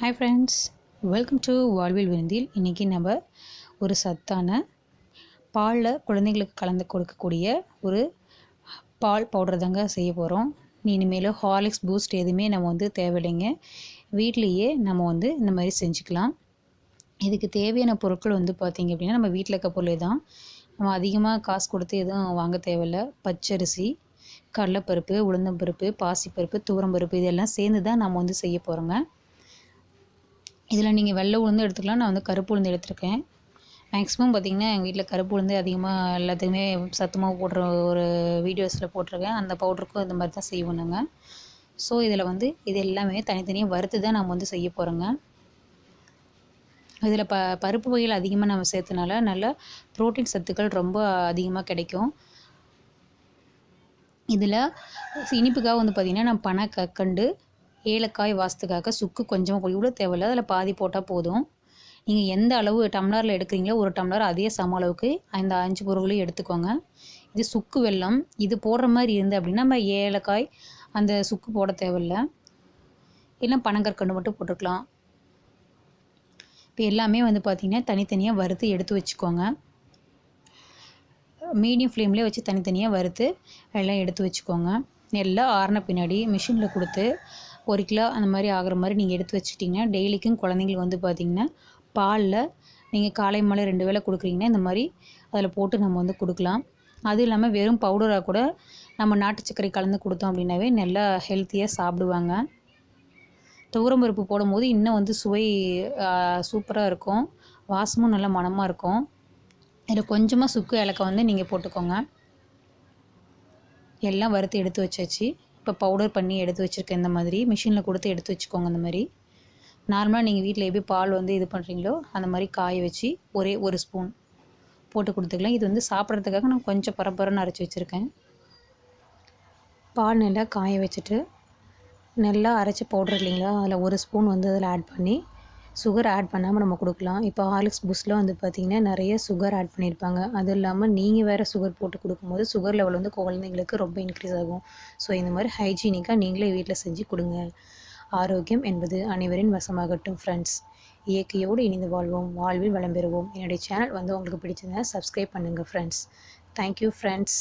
Hi friends welcome to வாழ்வில் விருந்தில். இன்றைக்கி நம்ம ஒரு சத்தான பாலில் குழந்தைங்களுக்கு கலந்து கொடுக்கக்கூடிய ஒரு பால் பவுடர் தாங்க செய்ய போகிறோம் இனிமேல் ஹார்லிக்ஸ் பூஸ்ட் எதுவுமே நம்ம வந்து தேவையில்லைங்க. வீட்லேயே நம்ம வந்து இந்த மாதிரி செஞ்சுக்கலாம். இதுக்கு தேவையான பொருட்கள் வந்து பார்த்திங்க அப்படின்னா நம்ம வீட்டில் இருக்க பொருளே தான். நம்ம அதிகமாக காசு கொடுத்து எதுவும் வாங்க தேவையில்ல. பச்சரிசி கடலைப்பருப்பு உளுந்தம்பருப்பு பாசிப்பருப்பு துவரம்பருப்பு இதெல்லாம் சேர்ந்து தான் நம்ம வந்து செய்ய போகிறோங்க இதில் நீங்கள் வெள்ளை உளுந்து எடுத்துக்கலாம். நான் வந்து கருப்பு உளுந்து எடுத்திருக்கேன். மேக்ஸிமம் பார்த்திங்கன்னா எங்கள் வீட்டில் கருப்பு உளுந்து அதிகமாக எல்லாத்துக்குமே சத்துமாவு போடுற ஒரு வீடியோஸில் போட்டிருக்கேன். அந்த பவுடருக்கும் இந்த மாதிரி தான் செய்வோம் நாங்கள். ஸோ இதில் வந்து இது எல்லாமே தனித்தனியாக வறுத்து தான் நம்ம வந்து செய்ய போகிறோங்க இதில் ப பருப்பு வகைகள் அதிகமாக நம்ம சேர்த்தனால நல்ல ப்ரோட்டீன் சத்துக்கள் ரொம்ப அதிகமாக கிடைக்கும். இதில் இனிப்புக்காக வந்து பார்த்திங்கன்னா நான் பனை கக்கண்டு ஏலக்காய் வாசத்துக்காக சுக்கு கொஞ்சமாக இவ்வளோ தேவையில்ல அதில் பாதி போட்டால் போதும். நீங்கள் எந்த அளவு டம்ளரில் எடுக்கிறீங்களோ ஒரு டம்ளர் அதே சம அளவுக்கு அந்த அஞ்சு பொருளையும் எடுத்துக்கோங்க. இது சுக்கு வெல்லம். இது போடுற மாதிரி இருந்து அப்படின்னா நம்ம ஏலக்காய் அந்த சுக்கு போட தேவையில்ல. இல்லை பனங்கற்கண்டு மட்டும் போட்டுக்கலாம். இப்போ எல்லாமே வந்து பார்த்திங்கன்னா தனித்தனியாக வறுத்து எடுத்து வச்சுக்கோங்க. மீடியம் ஃப்ளேம்லேயே வச்சு தனித்தனியாக வறுத்து எல்லாம் எடுத்து வச்சுக்கோங்க. எல்லாம் ஆறின பின்னாடி மிஷினில் கொடுத்து ஒரு கிலோ அந்த மாதிரி ஆகிற மாதிரி நீங்கள் எடுத்து வச்சுட்டிங்கன்னா டெய்லிக்கும் குழந்தைங்களுக்கு வந்து பார்த்திங்கன்னா பாலில் நீங்கள் காலை மாலை ரெண்டு வேளை கொடுக்குறீங்கன்னா இந்த மாதிரி அதில் போட்டு நம்ம வந்து கொடுக்கலாம். அதுவும் இல்லாமல் வெறும் பவுடராக கூட நம்ம நாட்டு சர்க்கரை கலந்து கொடுத்தோம் அப்படின்னாவே நல்லா ஹெல்த்தியாக சாப்பிடுவாங்க. துவரம் பருப்பு போடும்போது இன்னும் வந்து சுவை சூப்பராக இருக்கும். வாசமும் நல்ல மணமாக இருக்கும். இதில் கொஞ்சமாக சுக்கு ஏலக்காய் வந்து நீங்கள் போட்டுக்கோங்க. எல்லாம் வறுத்து எடுத்து வச்சாச்சு. இப்போ பவுடர் பண்ணி எடுத்து வச்சுருக்கேன் இந்த மாதிரி மிஷினில் கொடுத்து எடுத்து வச்சுக்கோங்க இந்த மாதிரி. நார்மலாக நீங்கள் வீட்டில் எப்படி பால் வந்து இது பண்ணுறீங்களோ அந்த மாதிரி காய வச்சு ஒரே ஒரு ஸ்பூன் போட்டு கொடுத்துக்கலாம். இது வந்து சாப்பிட்றதுக்காக நான் கொஞ்சம் பரபரன்னு அரைச்சி வச்சுருக்கேன். பால் நல்லா காய வச்சுட்டு நல்லா அரைச்ச பவுடர் இல்லைங்களா? அதில் ஒரு ஸ்பூன் வந்து அதில் ஆட் பண்ணி சுகர் ஆட் பண்ணாமல் நம்ம கொடுக்கலாம். இப்போ ஹார்லிக்ஸ் பூஸ்டில் வந்து பார்த்திங்கன்னா நிறைய சுகர் ஆட் பண்ணியிருப்பாங்க. அது இல்லாமல் நீங்கள் வேறு சுகர் போட்டு கொடுக்கும்போது சுகர் லெவல் வந்து குழந்தைங்களுக்கு ரொம்ப இன்க்ரீஸ் ஆகும். ஸோ இந்த மாதிரி ஹைஜீனிக்காக நீங்களே வீட்டில் செஞ்சு கொடுங்க. ஆரோக்கியம் என்பது அனைவரின் வசமாகட்டும் ஃப்ரெண்ட்ஸ் இயற்கையோடு இணைந்து வாழ்வோம். வாழ்வில் வளம் பெறுவோம். என்னுடைய சேனல் வந்து உங்களுக்கு பிடிச்சதுன்னா சப்ஸ்கிரைப் பண்ணுங்கள் ஃப்ரெண்ட்ஸ் தேங்க்யூ ஃப்ரெண்ட்ஸ்